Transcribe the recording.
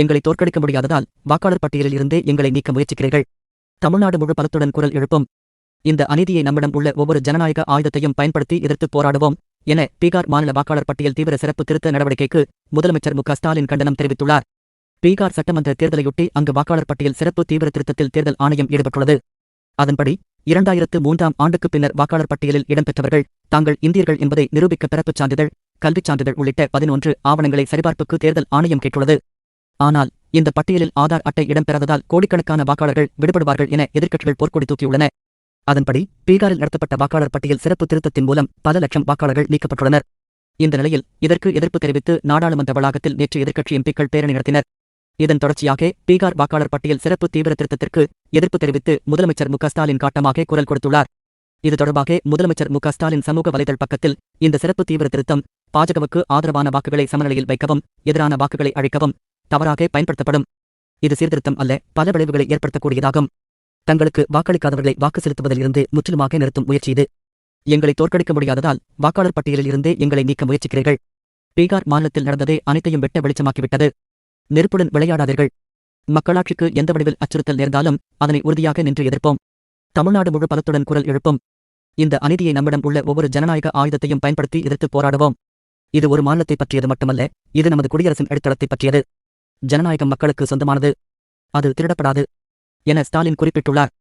எங்களை தோற்கடிக்க முடியாததால் வாக்காளர் பட்டியலில் இருந்தே எங்களை நீக்க முயற்சிக்கிறீர்கள். தமிழ்நாடு முழு பலத்துடன் குரல் எழுப்பும். இந்த அநீதியை நம்மிடம் உள்ள ஒவ்வொரு ஜனநாயக ஆயுதத்தையும் பயன்படுத்தி எதிர்த்து போராடுவோம் என பீகார் மாநில வாக்காளர் பட்டியல் தீவிர சிறப்பு திருத்த நடவடிக்கைக்கு முதலமைச்சர் மு ஸ்டாலின் கண்டனம் தெரிவித்துள்ளார். பீகார் சட்டமன்ற தேர்தலையொட்டி அங்கு வாக்காளர் பட்டியல் சிறப்பு தீவிர திருத்தத்தில் தேர்தல் ஆணையம் ஈடுபட்டுள்ளது. அதன்படி இரண்டாயிரத்து மூன்றாம் ஆண்டுக்கு பின்னர் வாக்காளர் பட்டியலில் இடம்பெற்றவர்கள் தாங்கள் இந்தியர்கள் என்பதை நிரூபிக்க பிறப்புச் சான்றிதழ் கல்விச் சான்றிதழ் உள்ளிட்ட பதினொன்று ஆவணங்களை சரிபார்ப்புக்கு தேர்தல் ஆணையம் கேட்டுள்ளது. ஆனால் இந்த பட்டியலில் ஆதார் அட்டை இடம்பெறாததால் கோடிக்கணக்கான வாக்காளர்கள் விடுபடுவார்கள் என எதிர்க்கட்சிகள் போர்க்கொடி தூக்கியுள்ளன. அதன்படி பீகாரில் நடத்தப்பட்ட வாக்காளர் பட்டியல் சிறப்பு திருத்தத்தின் மூலம் பல லட்சம் வாக்காளர்கள் நீக்கப்பட்டுள்ளனர். இந்த நிலையில் இதற்கு எதிர்ப்பு தெரிவித்து நாடாளுமன்ற வளாகத்தில் நேற்று எதிர்க்கட்சி எம்பிக்கள் பேரணி நடத்தினர். இதன் தொடர்ச்சியாக பீகார் வாக்காளர் பட்டியல் சிறப்பு தீவிர திருத்தத்திற்கு எதிர்ப்பு தெரிவித்து முதலமைச்சர் மு ஸ்டாலின் காட்டமாக குரல் கொடுத்துள்ளார். இது தொடர்பாக முதலமைச்சர் மு ஸ்டாலின் சமூக வலைதள பக்கத்தில் இந்த சிறப்பு தீவிர திருத்தம் பாஜகவுக்கு ஆதரவான வாக்குகளை சமநிலையில் வைக்கவும் எதிரான வாக்குகளை அழிக்கவும் தவறாக பயன்படுத்தப்படும். இது சீர்திருத்தம் அல்ல பல விளைவுகளை ஏற்படுத்தக்கூடியதாகும். தங்களுக்கு வாக்களிக்காதவர்களை வாக்கு செலுத்துவதில் இருந்து முற்றிலுமாக நிறுத்தும் முயற்சி இது. எங்களை தோற்கடிக்க முடியாததால் வாக்காளர் பட்டியலில் இருந்தே எங்களை நீக்க முயற்சிக்கிறீர்கள். பீகார் மாநிலத்தில் நடந்ததே அனைத்தையும் வெட்ட வெளிச்சமாக்கிவிட்டது. நெருப்புடன் விளையாடாதீர்கள். மக்களாட்சிக்கு எந்த வடிவில் அச்சுறுத்தல் நேர்ந்தாலும் அதனை உறுதியாக நின்று எதிர்ப்போம். தமிழ்நாடு முழு பலத்துடன் குரல் எழுப்பும். இந்த அநீதியை நம்மிடம் உள்ள ஒவ்வொரு ஜனநாயக ஆயுதத்தையும் பயன்படுத்தி எதிர்த்து போராடுவோம். இது ஒரு மாநிலத்தை பற்றியது மட்டுமல்ல இது நமது குடியரசின் அடித்தளத்தை பற்றியது. ஜனநாயகம் மக்களுக்கு சொந்தமானது. அது திருடப்படாது. என ஸ்டாலின் குறிப்பிட்டுள்ளார்.